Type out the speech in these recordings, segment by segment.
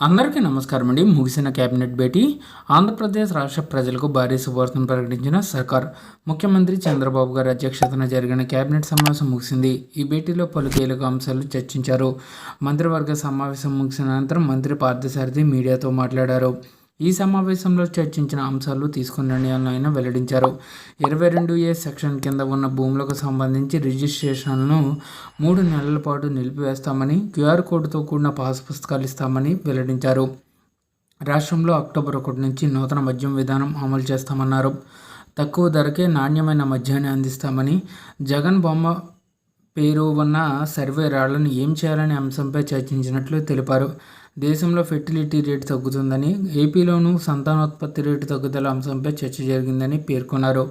అందరికీ నమస్కారం అండి. ముగిసిన కేబినెట్ భేటీ. ఆంధ్రప్రదేశ్ రాష్ట్ర ప్రజలకు భారీ శుభార్తను ప్రకటించిన సర్కార్. ముఖ్యమంత్రి చంద్రబాబు గారి అధ్యక్షతన జరిగిన కేబినెట్ సమావేశం ముగిసింది. ఈ భేటీలో పలు కీలక అంశాలు చర్చించారు. మంత్రివర్గ సమావేశం ముగిసిన అనంతరం మంత్రి పార్థసారథి మీడియాతో మాట్లాడారు. ఈ సమావేశంలో చర్చించిన అంశాలు తీసుకున్న నిర్ణయాలను ఆయన వెల్లడించారు. ఇరవై రెండు ఏ సెక్షన్ కింద ఉన్న భూములకు సంబంధించి రిజిస్ట్రేషన్ను మూడు నెలల పాటు నిలిపివేస్తామని క్యూఆర్ కోడ్తో కూడిన పాస్ పుస్తకాలు ఇస్తామని వెల్లడించారు. రాష్ట్రంలో అక్టోబర్ ఒకటి నుంచి నూతన మద్యం విధానం అమలు చేస్తామన్నారు. తక్కువ ధరకే నాణ్యమైన మద్యాన్ని అందిస్తామని జగన్ బొమ్మ పేరు ఉన్న సర్వే రాళ్ళను ఏం చేయాలనే అంశంపై చర్చించినట్లు తెలిపారు. దేశంలో ఫెర్టిలిటీ రేటు తగ్గుతుందని ఏపీలోనూ సంతానోత్పత్తి రేటు తగ్గుదల అంశంపై చర్చ జరిగిందని పేర్కొన్నారు.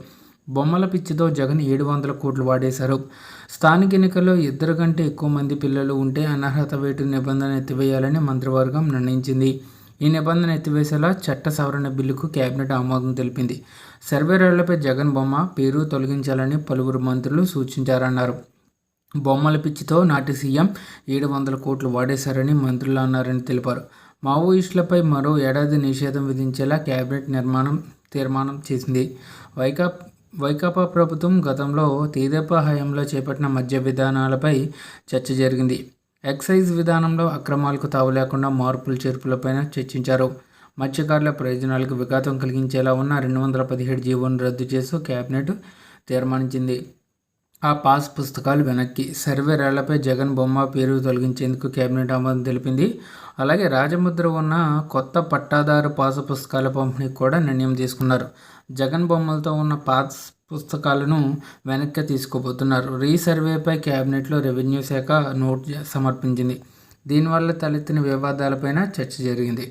బొమ్మల పిచ్చితో జగన్ ఏడు వందల కోట్లు వాడేశారు. స్థానిక ఎన్నికల్లో ఇద్దరు కంటే ఎక్కువ మంది పిల్లలు ఉంటే అనర్హత వేటు నిబంధన ఎత్తివేయాలని మంత్రివర్గం నిర్ణయించింది. ఈ నిబంధన ఎత్తివేసేలా చట్ట సవరణ బిల్లుకు కేబినెట్ ఆమోదం తెలిపింది. సర్వేరాళ్ళపై జగన్ బొమ్మ పేరు తొలగించాలని పలువురు మంత్రులు సూచించారన్నారు. బొమ్మల పిచ్చితో నాటి సీఎం ఏడు వందల కోట్లు వాడేశారని మంత్రులు అన్నారని తెలిపారు. మావోయిస్టులపై మరో ఏడాది నిషేధం విధించేలా కేబినెట్ నిర్మాణం తీర్మానం చేసింది. వైకా వైకాపా ప్రభుత్వం గతంలో తీదేపా హయాంలో చేపట్టిన మద్య విధానాలపై చర్చ జరిగింది. ఎక్సైజ్ విధానంలో అక్రమాలకు తావు లేకుండా మార్పులు చేర్పులపైన చర్చించారు. మత్స్యకారుల ప్రయోజనాలకు విఘాతం కలిగించేలా ఉన్న రెండు వందల పదిహేడు జీవోను రద్దు చేస్తూ కేబినెట్ తీర్మానించింది. ఆ పాస్ పుస్తకాలు వెనక్కి. సర్వే రాళ్ళపై జగన్ బొమ్మ పేరు తొలగించేందుకు కేబినెట్ ఆమోదం తెలిపింది. అలాగే రాజముద్ర ఉన్న కొత్త పట్టాదారు పాస్ పుస్తకాల పంపిణీకి కూడా నిర్ణయం తీసుకున్నారు జగన్ బొమ్మలతో ఉన్న పాస్ పుస్తకాలను వెనక్కి తీసుకోబోతున్నారు. రీసర్వేపై కేబినెట్లో రెవెన్యూ శాఖ నోట్ సమర్పించింది. దీనివల్ల తలెత్తిన వివాదాలపైన చర్చ జరిగింది.